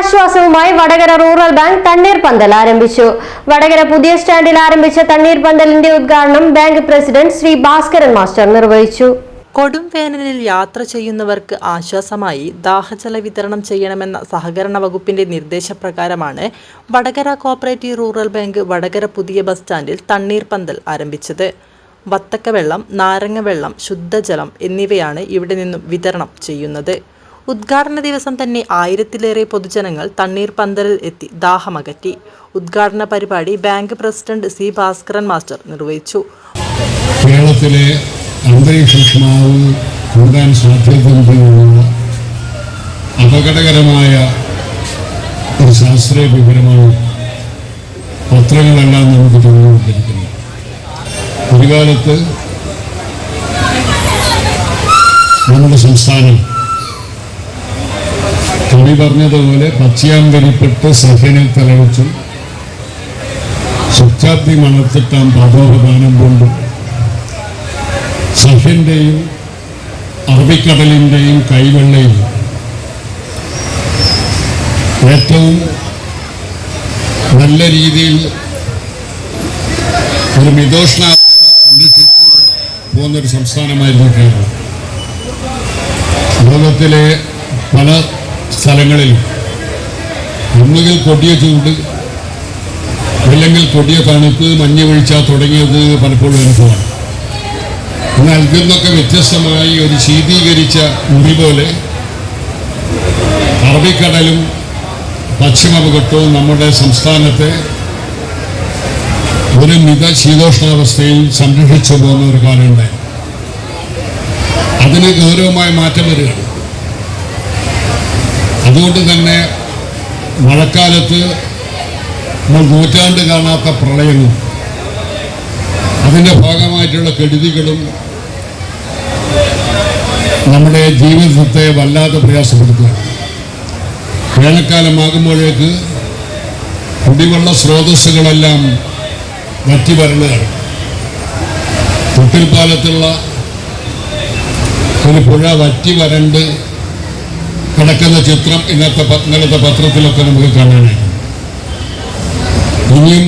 ജനകീയാശ്വാസവുമായി Vadakara rural bank തണ്ണീർപന്തൽ ആരംഭിച്ചു. വടകര പുതിയ സ്റ്റാൻഡിൽ ആരംഭിച്ച തണ്ണീർപന്തലിന്റെ ഉദ്ഘാടനം bank president Shri Bhaskaran master നിർവഹിച്ചു. കൊടും വേനലിൽ യാത്ര ചെയ്യുന്നവർക്ക് ആശ്വാസമായി ദാഹജല വിതരണം ചെയ്യണമെന്ന സഹകരണ വകുപ്പിന്റെ നിർദ്ദേശപ്രകാരമാണ് Vadakara cooperative rural bank Vadakara പുതിയ ബസ് സ്റ്റാൻഡിൽ തണ്ണീർപന്തൽ ആരംഭിച്ചത്. വത്തക്കവെള്ളം നാരങ്ങവെള്ളം ശുദ്ധജലം എന്നിവയാണ് ഇവിടെ നിന്നും വിതരണം ചെയ്യുന്നത്. ഉദ്ഘാടന ദിവസം തന്നെ ആയിരത്തിലേറെ പൊതുജനങ്ങൾ തണ്ണീർ പന്തലിൽ എത്തി ദാഹമകറ്റി. ഉദ്ഘാടന പരിപാടി bank president C Bhaskaran master നിർവഹിച്ചു. കേരളത്തിലെ അന്തരീക്ഷ ഊഷ്മാവ് കൂടാൻ സാധ്യതയുള്ള അപകടകരമായ ഒരു ശാസ്ത്രീയ വിവരമാണ് പത്രങ്ങളെല്ലാം നമുക്ക് തോന്നിക്കൊണ്ടിരിക്കുന്നത് ഒരു കാലത്ത് നമ്മുടെ സംസ്ഥാനം കവി പറഞ്ഞതുപോലെ പച്ചയാമ്പരിപ്പെട്ട് സഹനിൽ തലവച്ചും. സുഖാത്തി മണത്തിട്ടാം പദോപദാനം കൊണ്ടും. സഹ്യന്റെയും അറബിക്കടലിന്റെയും കൈവെള്ളയിൽ ഏറ്റവും നല്ല രീതിയിൽ ഒരു മിതോഷ്ണ പോകുന്നൊരു സംസ്ഥാനമായിരുന്നു കേരളം. ലോകത്തിലെ പല സ്ഥലങ്ങളിലും ഒന്നുകിൽ കൊടിയ ചൂട് അല്ലെങ്കിൽ കൊടിയ തണുപ്പ് മഞ്ഞ് വീഴ്ച തുടങ്ങിയത് പലപ്പോഴും അനുഭവമാണ്. എന്നാൽ ഇതിൽ നിന്നൊക്കെ വ്യത്യസ്തമായി ഒരു ശീതീകരിച്ച മുറി പോലെ അറബിക്കടലും പശ്ചിമപകട്ടവും നമ്മുടെ സംസ്ഥാനത്തെ ഒരു മിത ശീതോഷ്ണാവസ്ഥയിൽ സംരക്ഷിച്ചു പോകുന്ന ഒരു കാലമുണ്ടായി. അതിന് ഗൗരവമായ മാറ്റം വരികയാണ്. അതുകൊണ്ട് തന്നെ മഴക്കാലത്ത് നമ്മൾ നൂറ്റാണ്ട് കാണാത്ത പ്രളയങ്ങൾ അതിന്റെ ഭാഗമായിട്ടുള്ള കെടുതികളും നമ്മുടെ ജീവിതത്തെ വല്ലാതെ പ്രയാസപ്പെടുത്തുകയാണ്. വേനൽക്കാലമാകുമ്പോഴേക്ക് കുടിവെള്ള സ്രോതസ്സുകളെല്ലാം വറ്റി വരളുകയാണ്. തൊട്ടിൽപ്പാലത്തുള്ള ഒരു പുഴ വറ്റി വരണ്ട് കിടക്കുന്ന ചിത്രം ഇന്നത്തെ ഇന്നലത്തെ പത്രത്തിലൊക്കെ നമുക്ക് കാണാനായിട്ട്. ഇനിയും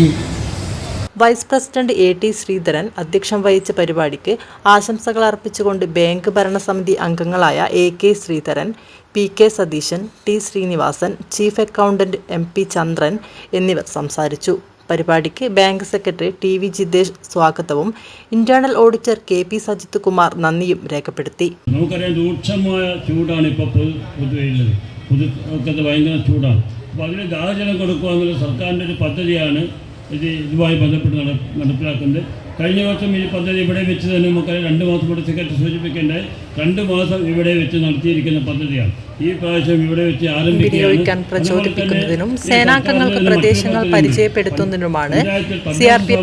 vice president A T Sreedharan അധ്യക്ഷം വഹിച്ച പരിപാടിക്ക് ആശംസകൾ അർപ്പിച്ചുകൊണ്ട് ബാങ്ക് ഭരണസമിതി അംഗങ്ങളായ A K Sreedharan P K Satheesan T Sreenivasan chief accountant M P Chandran എന്നിവർ സംസാരിച്ചു. പരിപാടിക്ക് bank secretary T V Jithesh സ്വാഗതവും. Internal auditor K P Sajith Kumar നന്ദിയും രേഖപ്പെടുത്തി. നമുക്കറിയാം രൂക്ഷമായ ചൂടാണ് ഇപ്പോൾ പൊതു പൊതുവെയുള്ളത്. പൊതു ഒക്കെ ഭയങ്കര ചൂടാണ്. അപ്പോൾ അതിന് ദാഹജലം കൊടുക്കുക എന്നുള്ള സർക്കാരിന്റെ ഒരു പദ്ധതിയാണ് ഇത് ഇതുമായി ബന്ധപ്പെട്ട് നട നടപ്പിലാക്കുന്നത്. കഴിഞ്ഞ വർഷം ഈ പദ്ധതി ഇവിടെ വെച്ച് തന്നെ നമുക്ക് രണ്ട് മാസം കൂടെ സെക്രട്ടറി സൂചിപ്പിക്കേണ്ടത് രണ്ട് മാസം ഇവിടെ വെച്ച് നടത്തിയിരിക്കുന്ന പദ്ധതിയാണ്. ഈ പ്രാവശ്യം ഇവിടെ വെച്ച് വിനിയോഗിക്കാൻ പ്രചോദിപ്പിക്കുന്നതിനും സേനാംഗങ്ങൾക്ക് പ്രദേശങ്ങൾ പരിചയപ്പെടുത്തുന്നതിനുമാണ് സി ആർ പി